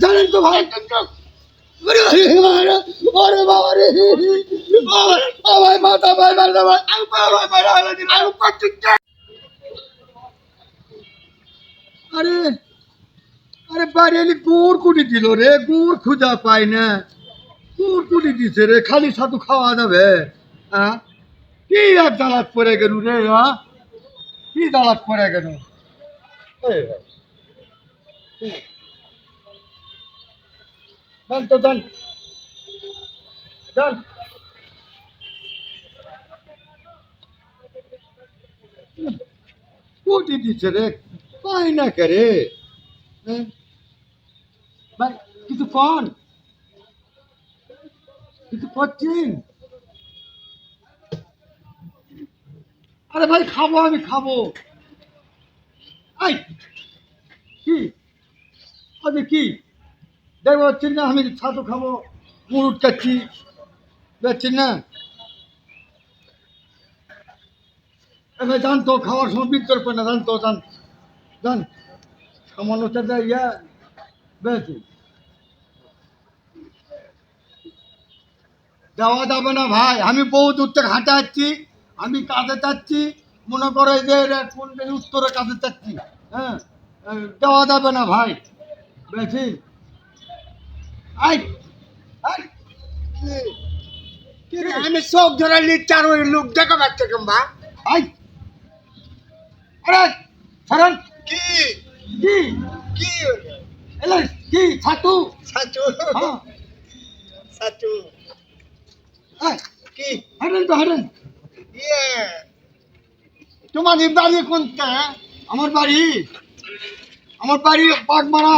জানেন তো ভাই ওরে বাবা, রে ও মাথা ভাই মাথা ভাই আমি ভাই মারা হলো দিন আমি করছি আরে আরে বাড়ি গুড় কুটি দিল রে গুড় খুঁজা পাই না গুড় কুটি দিছে রে খালি ছাতু খাওয়া যাবে হ্যাঁ কি আর দালাত পরে গেল রে হ্যাঁ কি দালাত পরে গেল দান তো দান দান কুটি দিছে রে পাই না কে রে হ্যাঁ? ভাই কিছু কন কিছু করছেন আরে ভাই, খাব, আমি খাব। আই কি? আরে কি? দেখব হচ্ছে না আমি ছাতু খাব মুরুট কাচ্ছি দেখছেন না এবার জানতো, খাওয়ার সময় বিক করবে না, জানতো, জান জান। সামান্যটা দেয়, ইয়া। বেশি। দেওয়া যাবে না ভাই, আমি বহু দূর থেকে হাঁটে যাচ্ছি আমি কাজে যাচ্ছি মনে করে যে কোন উত্তরে কাজে যাচ্ছি হ্যাঁ? দেওয়া যাবে না ভাই। বেশি। আই? আমি চোখ ধরে লিটার ওই লোক দেখা পাচ্ছে কিংবা আই। আরে সরণ কি? কি? কি? এলে কি ছাতু? সাচু সাচু আই। কি? হাঁটেন তো হাঁটেন। ইয়ে। তোমার বাড়ি কোনটা? আমার বাড়ি। আমার বাড়ি বাগমারা।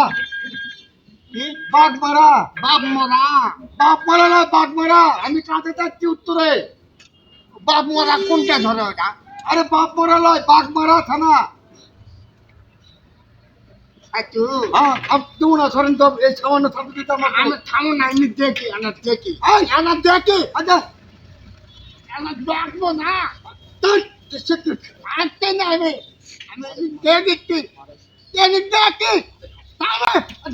কি? বাগমারা না বাগমারা আমি কাঁদে যাচ্ছি উত্তরে। বাপ মরা কোনটা ধরে ওটা আরে বাপ মারা নয় বাগমারা থানা। সাচু হ্যাঁ দেখি।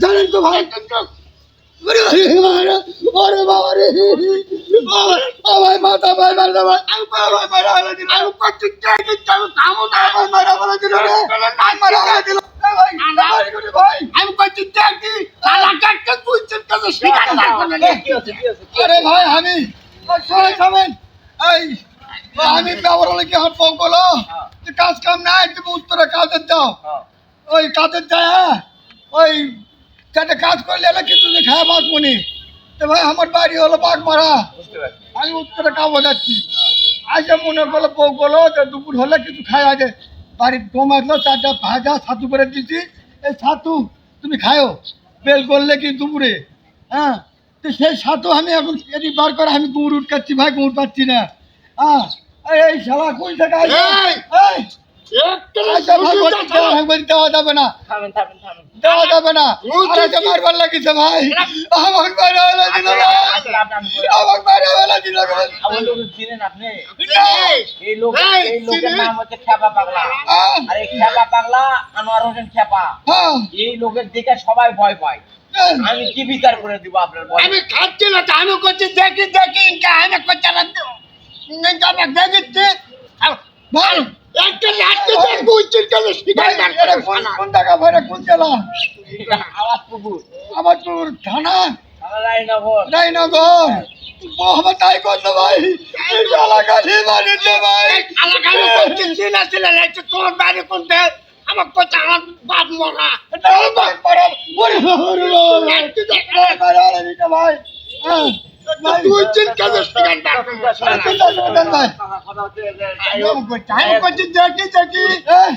জানেন তো ভাই আমি ভাই আমি করছি দেখি আমি থামো না ভাই মারা হলো দিন রে নাই মারা হলো দিন ভাই মারি করে ভাই আমি করছি দেখি তালা কাটতে তুই চিন্তা শিকার না করে আরে ভাই আমি সবাই খাবেন এই আমি ব্যবহার হলে কি হাত পাও বলো কাজ কাম নাই তুমি উত্তরে কাজের দাও ওই কাজের যায় হ্যাঁ? ওই চারটে কাজ করলে এলে কিন্তু খায় বাঁচবনি তো ভাই আমার বাড়ি হলো বাঘ মারা আমি উত্তরে কাবো যাচ্ছি। আজ মনে করল বউ বলো যে দুপুর হলে কিছু খায় আগে বাড়ির দম আসলো চারটা ভাজা ছাতু করে দিচ্ছি। এই ছাতু তুমি খাও বেল করলে কি দুপুরে? হ্যাঁ? তো সেই ছাতু আমি এখন এদি বার করে আমি গুড় উঠকাচ্ছি ভাই গুড় পাচ্ছি না। হ্যাঁ? এই, শালা কোন থেকে এই! দেওয়া যাবে না। দেওয়া যাবে না। মারবার লাগিছে ভাই। আমাকে হলো দিল আমাকে হলো দিল লোক লোকের চিনি। নাম হচ্ছে খেপা পাগলা। হ্যাঁ খেপা পাগলা আনোয়ার হোসেন খেপা এই লোকের দেখে সবাই ভয় পায়। হ্যাঁ। আমি কি বিচার করে দিব আপনার? আমি খাচ্ছি না তো আমি করছি দেখি দেখি আমি করছি না। তো একটা লাঠি দেখ তুই চিন্তা শিকার না এটা কোন কোন টাকা ভরে কোন জেলা? আওয়াজ পুকুর আমার তোর থানা রায়নগর। রায়নগর। মোহাম্মদ তাই করল ভাই। শালা কাছে ভাই তোর বাড়ি কোনটা আমার কথা আমার বাপ মরা। বাপ মারা। ভাই। তুই চিন্তা দেখি দেখি হ্যাঁ।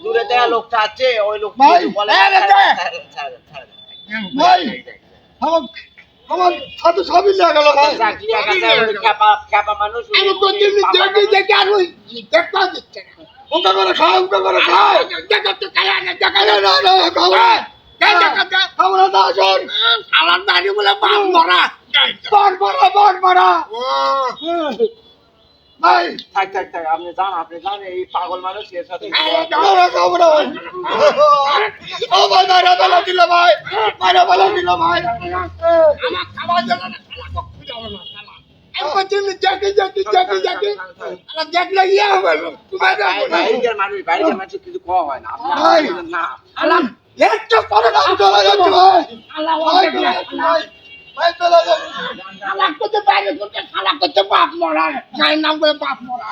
দূরে দেয়া লোকটা আছে ওই লোক বলে ছাড়েন। ভাই আমার আমার সাথে সবই আমি দেখি দেখি আর ওই দেখতে দিচ্ছে না। ওটা করে খাও ওটা করে খাও। দেখাতে খায় না দেখা না না না খাও না দেখাতে খাও না তা আসুন আমার বাড়ি বলে বাপ মরা। ভাই। থাক থাক থাক আপনি যান আপনি যান এই পাগল মানুষ এর সাথে ও ভাই মারা বেলা দিল ভাই। মারা বেলা দিল ভাই। আমার খাবার জন্য ইয়ে কিছু কওয়া হয় না। ভাই। আপনার না শালা একটা করে না আমি চলে যাচ্ছি ভাই শালা ভাই ওকে চলে দিয়ে, যাচ্ছি ভাই ভাই চলে যাচ্ছি শালা করতে বাপ মরা। গায়ের নাম করে বাপ মরা।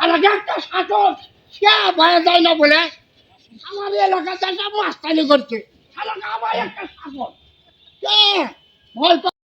শালা একটা শাসক সে ভয়ে যায় না বলে? আমার এলাকাতে একটা মাস্তানি করছে। শালা আবার একটা শাসক।